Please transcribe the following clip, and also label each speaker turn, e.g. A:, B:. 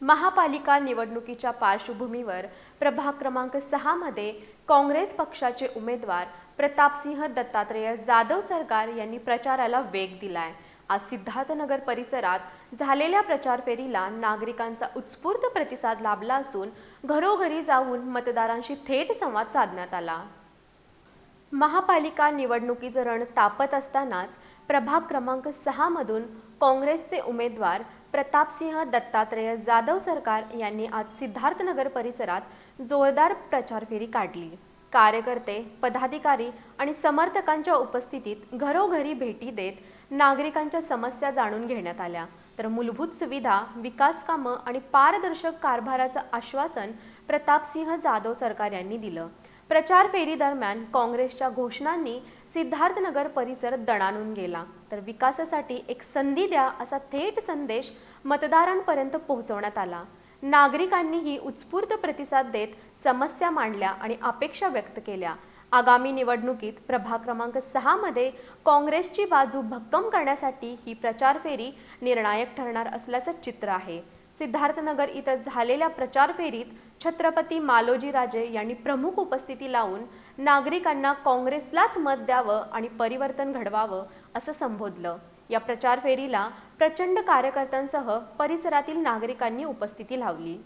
A: महापालिका निवडणुकीच्या पार्श्वभूमीवर प्रभाग क्रमांक सहा मध्ये काँग्रेस पक्षाचे उमेदवार प्रतापसिंह दत्तात्रेय जाधव सरकार यांनी प्रचाराला वेग दिलाय. आज सिद्धार्थनगर परिसरात झालेल्या प्रचार फेरीला नागरिकांचा उत्स्फूर्त प्रतिसाद लाभला असून घरोघरी जाऊन मतदारांशी थेट संवाद साधण्यात आला. महापालिका निवडणुकीचं रण तापत असतानाच प्रभाग क्रमांक सहा मधून काँग्रेसचे उमेदवार प्रतापसिंह दत्तात्रेय जाधव सरकार यांनी आज सिद्धार्थनगर परिसरात जोरदार प्रचार फेरी काढली. कार्यकर्ते पदाधिकारी आणि समर्थकांच्या उपस्थितीत घरोघरी भेटी देत नागरिकांच्या समस्या जाणून घेण्यात आल्या. तर मूलभूत सुविधा विकास कामं आणि पारदर्शक कारभाराचं आश्वासन प्रतापसिंह जाधव सरकार यांनी दिलं. प्रचार फेरी दरम्यान काँग्रेसच्या घोषणांनी सिद्धार्थनगर परिसर दणाणून गेला. तर विकासासाठी एक संधी द्या असा थेट संदेश मतदारांपर्यंत पोहोचवण्यात आला. नागरिकांनीही उत्स्फूर्त प्रतिसाद देत समस्या मांडल्या आणि अपेक्षा व्यक्त केल्या. आगामी निवडणुकीत प्रभाग क्रमांक सहा मध्ये काँग्रेसची बाजू भक्कम करण्यासाठी ही प्रचार फेरी निर्णायक ठरणार असल्याचं चित्र आहे. सिद्धार्थनगर इथं झालेल्या प्रचार फेरीत छत्रपती मालोजी राजे यांनी प्रमुख उपस्थिती लावून नागरिकांना काँग्रेसलाच मत द्यावं आणि परिवर्तन घडवावं असं संबोधलं. या प्रचार फेरीला प्रचंड कार्यकर्त्यांसह परिसरातील नागरिकांनी उपस्थिती लावली.